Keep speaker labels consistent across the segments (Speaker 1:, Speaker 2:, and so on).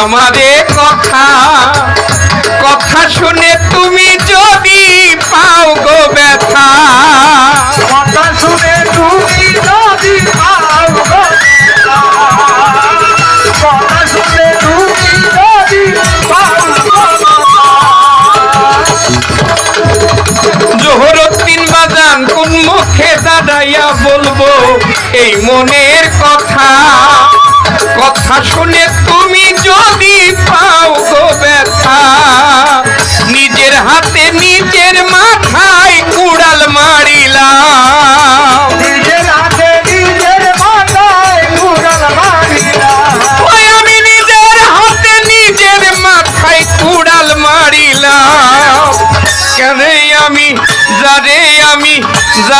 Speaker 1: আমারে কথা কথা শুনে তুমি যদি পাও গো ব্যথা।
Speaker 2: কথা শুনে তুমি যদি পাও গো ব্যথা। কথা শুনে তুমি যদি পাও
Speaker 1: জোহরুদ্দিন বাজান কোন মুখে দাঁড়াইয়া বলব এই মনের কথা। কথা শুনে তুমি যদি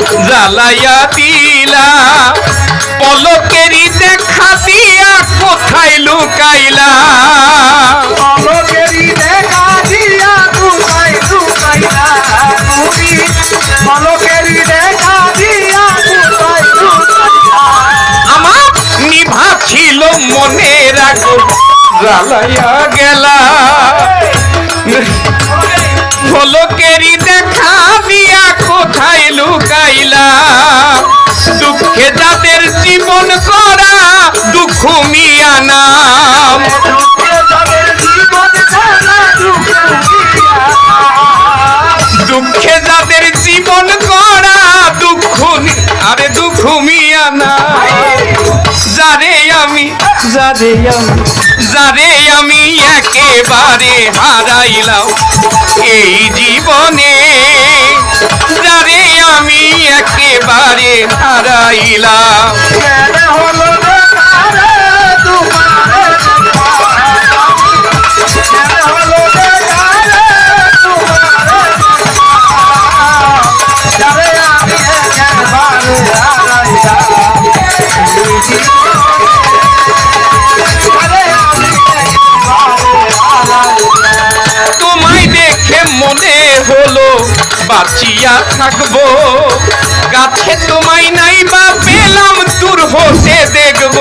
Speaker 1: জ্বালাইয়া দিলা পলকেরই দেখা দিয়া কোথায় লুকাইলা
Speaker 2: পলকেরই দেখা দিয়া কোথায় লুকাইলা তুমি? পলকেরই দেখা দিয়া কোথায় লুকাইলা?
Speaker 1: আমার নিভা ছিল মনের আগুন জ্বালাইয়া গেলা পলকেরই দেখা দিয়া কোথায় লুকাইলা দুঃখে যাদের জীবন করা দুঃখ মিয়া নাম।
Speaker 2: দুঃখে যাদের জীবন কাটা দুঃখ দিয়া।
Speaker 1: দুঃখে যাদের জীবন করা দুঃখ আরে দুঃখ মিয়া না যারে আমি যারে আমি যারে আমি একেবারে হারাইলাম এই জীবনে আমি একেবারে হারাইলাম। বাঁচিয়া থাকব। গাছে তোমায় নাই বা পেলাম দূর হতে দেখব।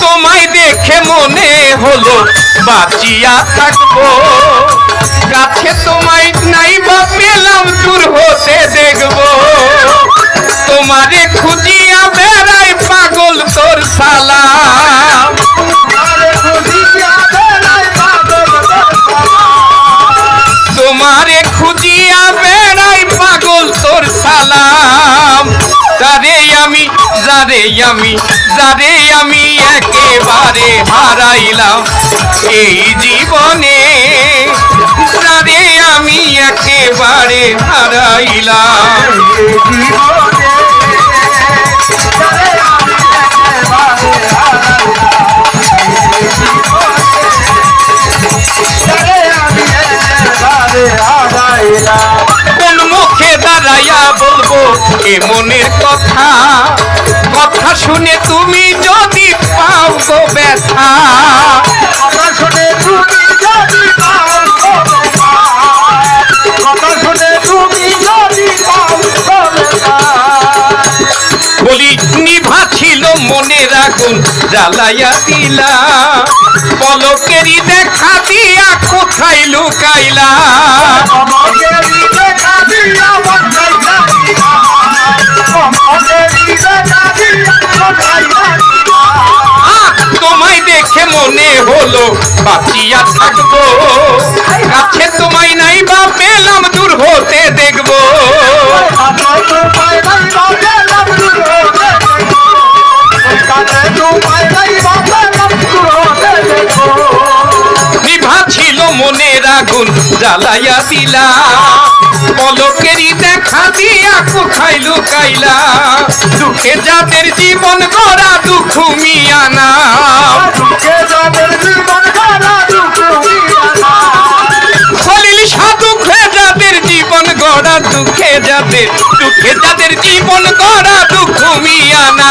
Speaker 2: তোমায়
Speaker 1: দেখে মনে হলো বাঁচিয়া থাকব। গাছে তোমায় নাই বা পেলাম দূর হতে দেখব। তোমারে খুঁজিয়া বেড়াই পাগল তোর
Speaker 2: দরকার।
Speaker 1: তোমারে খুঁজিয়া বেড়াই পাগল তোর সালাম যারে আমি যারে আমি যারে আমি একেবারে হারাইলাম এই জীবনে যারে আমি একেবারে হারাইলাম। এ মনের কথা কথা শুনে তুমি যদি পাও গো ব্যথা বলি মনের আগুন, জ্বালাইয়া দিলা, পলকেরই দেখা দিয়া কোথায় লুকাইলা? থাকব। কাছে তোমায় নাই বা পেলাম দূর হতে দেখব।
Speaker 2: বিভা ছিল মনের আগুন
Speaker 1: জ্বালাইয়া দিলা। পলকেরই দেখা দিয়া কোথায় লুকাইলা? দুঃখে যাদের জীবন গড়া দুঃখ মিয়ানা
Speaker 2: দুঃখে যাদের জীবন গড়া দুঃখ মিয়ানা।
Speaker 1: খলিল সাধুখে যাদের জীবন গড়া দুঃখে যাদের দুঃখে যাদের জীবন গড়া দুঃখ মিয়ানা